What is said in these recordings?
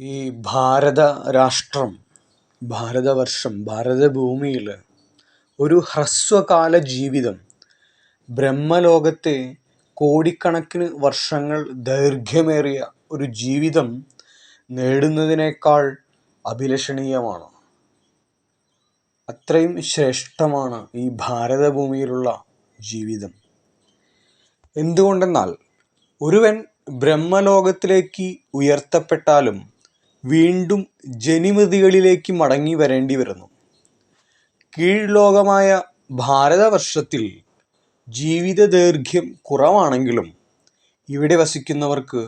ഈ ഭാരത രാഷ്ട്രം ഭാരതവർഷം ഭാരതഭൂമിയിൽ ഒരു ഹ്രസ്വകാല ജീവിതം. ബ്രഹ്മലോകത്തെ കോടിക്കണക്കിന് വർഷങ്ങൾ ദൈർഘ്യമേറിയ ഒരു ജീവിതം നേടുന്നതിനേക്കാൾ അഭിലഷണീയമാണ്. അത്രയും ശ്രേഷ്ഠമാണ് ഈ ഭാരതഭൂമിയിലുള്ള ജീവിതം. എന്തുകൊണ്ടെന്നാൽ ഒരുവൻ ബ്രഹ്മലോകത്തിലേക്ക് ഉയർത്തപ്പെട്ടാലും വീണ്ടും ജനിമതികളിലേക്ക് മടങ്ങി വരേണ്ടി വരുന്നു. കീഴ്ലോകമായ ഭാരതവർഷത്തിൽ ജീവിത ദൈർഘ്യം കുറവാണെങ്കിലും ഇവിടെ വസിക്കുന്നവർക്ക്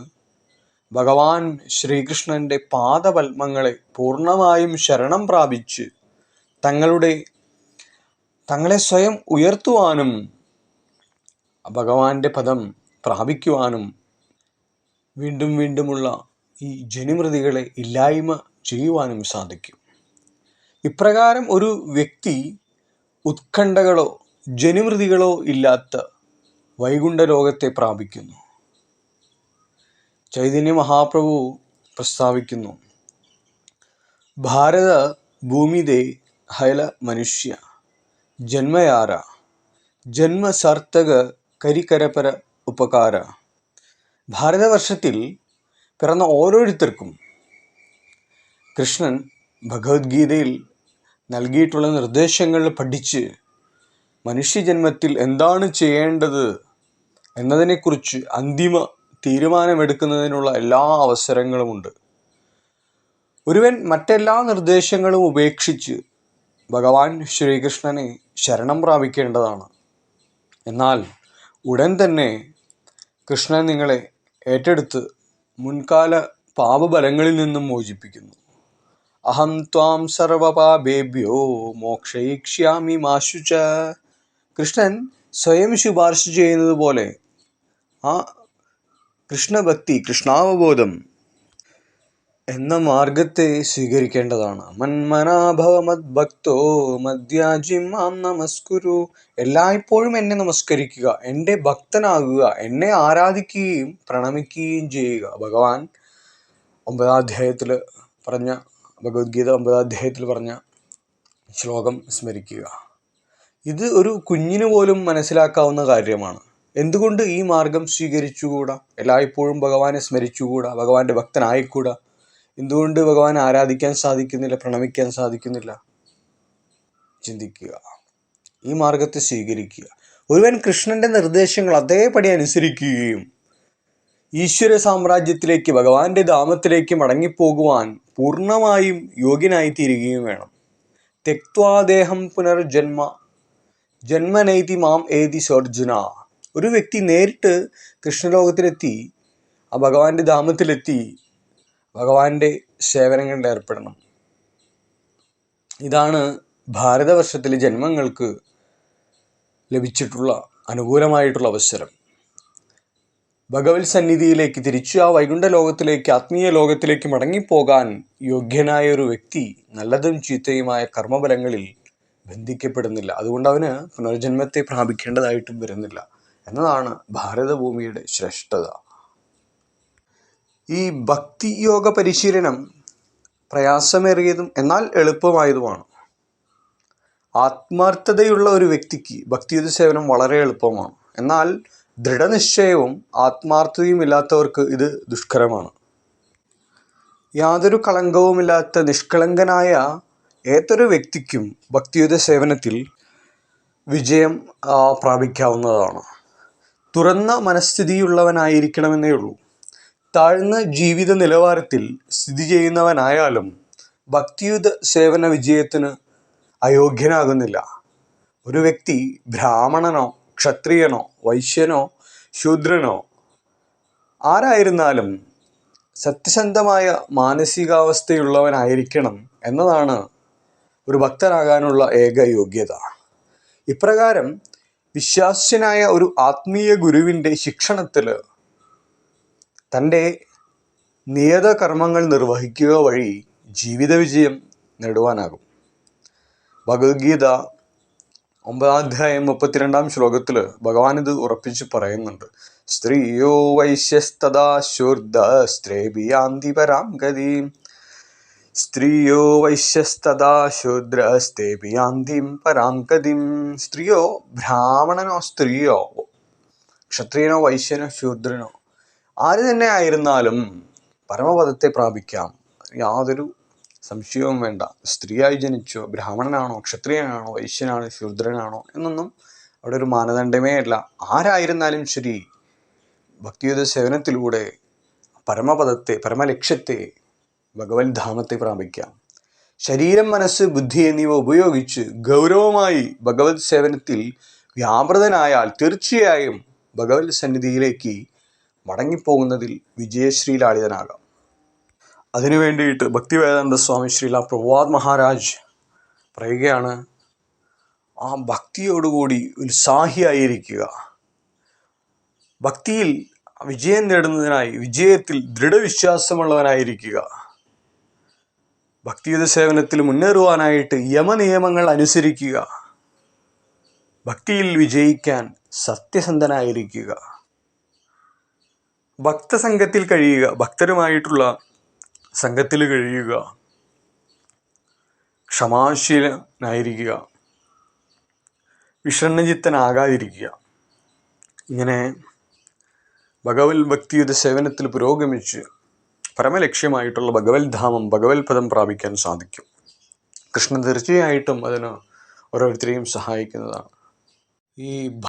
ഭഗവാൻ ശ്രീകൃഷ്ണന്റെ പാദപത്മങ്ങളെ പൂർണമായും ശരണം പ്രാപിച്ച് തങ്ങളുടെ തങ്ങളെ സ്വയം ഉയർത്തുവാനും ഭഗവാന്റെ പദം പ്രാപിക്കുവാനും വീണ്ടും വീണ്ടുമുള്ള ഈ ജനിമൃതികളെ ഇല്ലായ്മ ചെയ്യുവാനും സാധിക്കും. ഇപ്രകാരം ഒരു വ്യക്തി ഉത്കണ്ഠകളോ ജനിമൃതികളോ ഇല്ലാത്ത വൈകുണ്ഠ ലോകത്തെ പ്രാപിക്കുന്നു. ചൈതന്യ മഹാപ്രഭു പ്രസ്താവിക്കുന്നു ഭാരത ഭൂമിതേ ഹൈല മനുഷ്യ ജന്മയാര ജന്മസർത്തക കരികരപര ഉപകാര. ഭാരതവർഷത്തിൽ പിറന്ന ഓരോരുത്തർക്കും കൃഷ്ണൻ ഭഗവത്ഗീതയിൽ നൽകിയിട്ടുള്ള നിർദ്ദേശങ്ങൾ പഠിച്ച് മനുഷ്യജന്മത്തിൽ എന്താണ് ചെയ്യേണ്ടത് എന്നതിനെക്കുറിച്ച് അന്തിമ തീരുമാനമെടുക്കുന്നതിനുള്ള എല്ലാ അവസരങ്ങളുമുണ്ട്. ഒരുവൻ മറ്റെല്ലാ നിർദ്ദേശങ്ങളും ഉപേക്ഷിച്ച് ഭഗവാൻ ശ്രീകൃഷ്ണനെ ശരണം പ്രാപിക്കേണ്ടതാണ്. എന്നാൽ ഉടൻ തന്നെ കൃഷ്ണൻ നിങ്ങളെ ഏറ്റെടുത്ത് മുൻകാല പാപബലങ്ങളിൽ നിന്നും മോചിപ്പിക്കുന്നു. അഹം ത്വാം സർവപാപേഭ്യോ മോക്ഷയിക്ഷ്യാമി മാശുച. കൃഷ്ണൻ സ്വയം ശുപാർശ ചെയ്യുന്നത് പോലെ ആ കൃഷ്ണഭക്തി കൃഷ്ണാവബോധം എന്ന മാർഗത്തെ സ്വീകരിക്കേണ്ടതാണ്. മന്മനാഭവ മദ്ഭക്തോ മദ്യാജി മാം നമസ്കുരു. എല്ലായ്പ്പോഴും എന്നെ നമസ്കരിക്കുക എന്റെ ഭക്തനാകുക എന്നെ ആരാധിക്കുകയും പ്രണമിക്കുകയും ചെയ്യുക. ഭഗവാൻ ഒമ്പതാം അധ്യായത്തിൽ പറഞ്ഞ ഭഗവത്ഗീത ഒമ്പതാം അധ്യായത്തിൽ പറഞ്ഞ ശ്ലോകം സ്മരിക്കുക. ഇത് ഒരു കുഞ്ഞിന് പോലും മനസ്സിലാക്കാവുന്ന കാര്യമാണ്. എന്തുകൊണ്ട് ഈ മാർഗം സ്വീകരിച്ചുകൂടാ? എല്ലായ്പ്പോഴും ഭഗവാനെ സ്മരിച്ചുകൂടാ? ഭഗവാന്റെ ഭക്തനായിക്കൂടാ? എന്തുകൊണ്ട് ഭഗവാൻ ആരാധിക്കാൻ സാധിക്കുന്നില്ല പ്രണമിക്കാൻ സാധിക്കുന്നില്ല? ചിന്തിക്കുക. ഈ മാർഗത്തെ സ്വീകരിക്കുക. ഒരുവൻ കൃഷ്ണന്റെ നിർദ്ദേശങ്ങൾ അതേപടി അനുസരിക്കുകയും ഈശ്വര സാമ്രാജ്യത്തിലേക്ക് ഭഗവാന്റെ ധാമത്തിലേക്ക് മടങ്ങിപ്പോകുവാൻ പൂർണമായും യോഗ്യനായി തീരുകയും വേണം. തെക്വാദേഹം പുനർജന്മ ജന്മനൈതി മാം ഏതി സർജുന ഒരു വ്യക്തി നേരിട്ട് കൃഷ്ണലോകത്തിലെത്തി ആ ഭഗവാന്റെ ധാമത്തിലെത്തി ഭഗവാന്റെ സേവനങ്ങളിൽ ഏർപ്പെടണം. ഇതാണ് ഭാരതവർഷത്തിലെ ജന്മങ്ങൾക്ക് ലഭിച്ചിട്ടുള്ള അനുകൂലമായിട്ടുള്ള അവസരം. ഭഗവത് സന്നിധിയിലേക്ക് തിരിച്ചു ആ വൈകുണ്ഠ ലോകത്തിലേക്ക് ആത്മീയ ലോകത്തിലേക്ക് മടങ്ങിപ്പോകാൻ യോഗ്യനായ ഒരു വ്യക്തി നല്ലതും ചീത്തയുമായ കർമ്മബലങ്ങളിൽ ബന്ധിക്കപ്പെടുന്നില്ല. അതുകൊണ്ട് അവന് പുനർജന്മത്തെ പ്രാപിക്കേണ്ടതായിട്ടും വരുന്നില്ല. എന്നതാണ് ഭാരതഭൂമിയുടെ ശ്രേഷ്ഠത. ഈ ഭക്തിയോഗ പരിശീലനം പ്രയാസമേറിയതും എന്നാൽ എളുപ്പമായതുമാണ്. ആത്മാർത്ഥതയുള്ള ഒരു വ്യക്തിക്ക് ഭക്തിയുത സേവനം വളരെ എളുപ്പമാണ്. എന്നാൽ ദൃഢനിശ്ചയവും ആത്മാർത്ഥതയും ഇല്ലാത്തവർക്ക് ഇത് ദുഷ്കരമാണ്. യാതൊരു കളങ്കവുമില്ലാത്ത നിഷ്കളങ്കനായ ഏതൊരു വ്യക്തിക്കും ഭക്തിയുത സേവനത്തിൽ വിജയം പ്രാപിക്കാവുന്നതാണ്. തുറന്ന മനസ്ഥിതിയുള്ളവനായിരിക്കണമെന്നേ ഉള്ളൂ. താഴ്ന്ന ജീവിത നിലവാരത്തിൽ സ്ഥിതി ചെയ്യുന്നവനായാലും ഭക്തിയുത സേവന വിജയത്തിന് അയോഗ്യനാകുന്നില്ല. ഒരു വ്യക്തി ബ്രാഹ്മണനോ ക്ഷത്രിയനോ വൈശ്യനോ ശൂദ്രനോ ആരായിരുന്നാലും സത്യസന്ധമായ മാനസികാവസ്ഥയുള്ളവനായിരിക്കണം എന്നതാണ് ഒരു ഭക്തനാകാനുള്ള ഏക യോഗ്യത. ഇപ്രകാരം വിശ്വാസ്യനായ ഒരു ആത്മീയ ഗുരുവിന്റെ ശിക്ഷണത്തിൽ തന്റെ നിയത കർമ്മങ്ങൾ നിർവഹിക്കുക വഴി ജീവിത വിജയം നേടുവാനാകും. ഭഗവത്ഗീത ഒമ്പതാം അധ്യായം മുപ്പത്തിരണ്ടാം ശ്ലോകത്തിൽ ഭഗവാൻ ഇത് ഉറപ്പിച്ച് പറയുന്നുണ്ട്. സ്ത്രീയോ വൈശ്യസ്തദാ ശൂദ്രസ്ത്രേഭിയാന്തി പരാം ഗതിം. സ്ത്രീയോ വൈശ്യസ്തദാശൂദ്രസ്തേബിയാന്തിം പരാം ഗതിം. സ്ത്രീയോ ബ്രാഹ്മണനോ സ്ത്രീയോ ക്ഷത്രിയനോ വൈശ്യനോ ശൂദ്രനോ ആര് തന്നെ ആയിരുന്നാലും പരമപദത്തെ പ്രാപിക്കാം. യാതൊരു സംശയവും വേണ്ട. സ്ത്രീയായി ജനിച്ചോ ബ്രാഹ്മണനാണോ ക്ഷത്രിയനാണോ വൈശ്യനാണോ ശൂദ്രനാണോ എന്നൊന്നും അവിടെ ഒരു മാനദണ്ഡമേ അല്ല ആരായിരുന്നാലും ശരി ഭക്തിയുത സേവനത്തിലൂടെ പരമപദത്തെ പരമലക്ഷ്യത്തെ ഭഗവത് ധാമത്തെ പ്രാപിക്കാം. ശരീരം മനസ്സ് ബുദ്ധി എന്നിവ ഉപയോഗിച്ച് ഗൗരവമായി ഭഗവത് സേവനത്തിൽ വ്യാപൃതനായാൽ തീർച്ചയായും ഭഗവത് സന്നിധിയിലേക്ക് മടങ്ങിപ്പോകുന്നതിൽ വിജയശ്രീലാളിതനാകാം. അതിനു വേണ്ടിയിട്ട് ഭക്തിവേദാന്ത സ്വാമി ശ്രീല പ്രഭാത് മഹാരാജ് പറയുകയാണ് ആ ഭക്തിയോടുകൂടി ഉത്സാഹിയായിരിക്കുക. ഭക്തിയിൽ വിജയം നേടുന്നതിനായി വിജയത്തിൽ ദൃഢവിശ്വാസമുള്ളവനായിരിക്കുക. ഭക്തിയുത സേവനത്തിൽ മുന്നേറുവാനായിട്ട് യമനിയമങ്ങൾ അനുസരിക്കുക. ഭക്തിയിൽ വിജയിക്കാൻ സത്യസന്ധനായിരിക്കുക. ഭക്തസംഘത്തിൽ കഴിയുക ഭക്തരുമായിട്ടുള്ള സംഘത്തിൽ കഴിയുക ക്ഷമാശീലനായിരിക്കുക വിഷണ്ണചിത്തനാകാതിരിക്കുക ഇങ്ങനെ ഭഗവത് ഭക്തിയുടെ സേവനത്തിൽ പുരോഗമിച്ച് പരമലക്ഷ്യമായിട്ടുള്ള ഭഗവത് ധാമം ഭഗവത് പദം പ്രാപിക്കാൻ സാധിക്കും. കൃഷ്ണൻ തീർച്ചയായിട്ടും അതിന് ഓരോരുത്തരെയും സഹായിക്കുന്നതാണ്. ഈ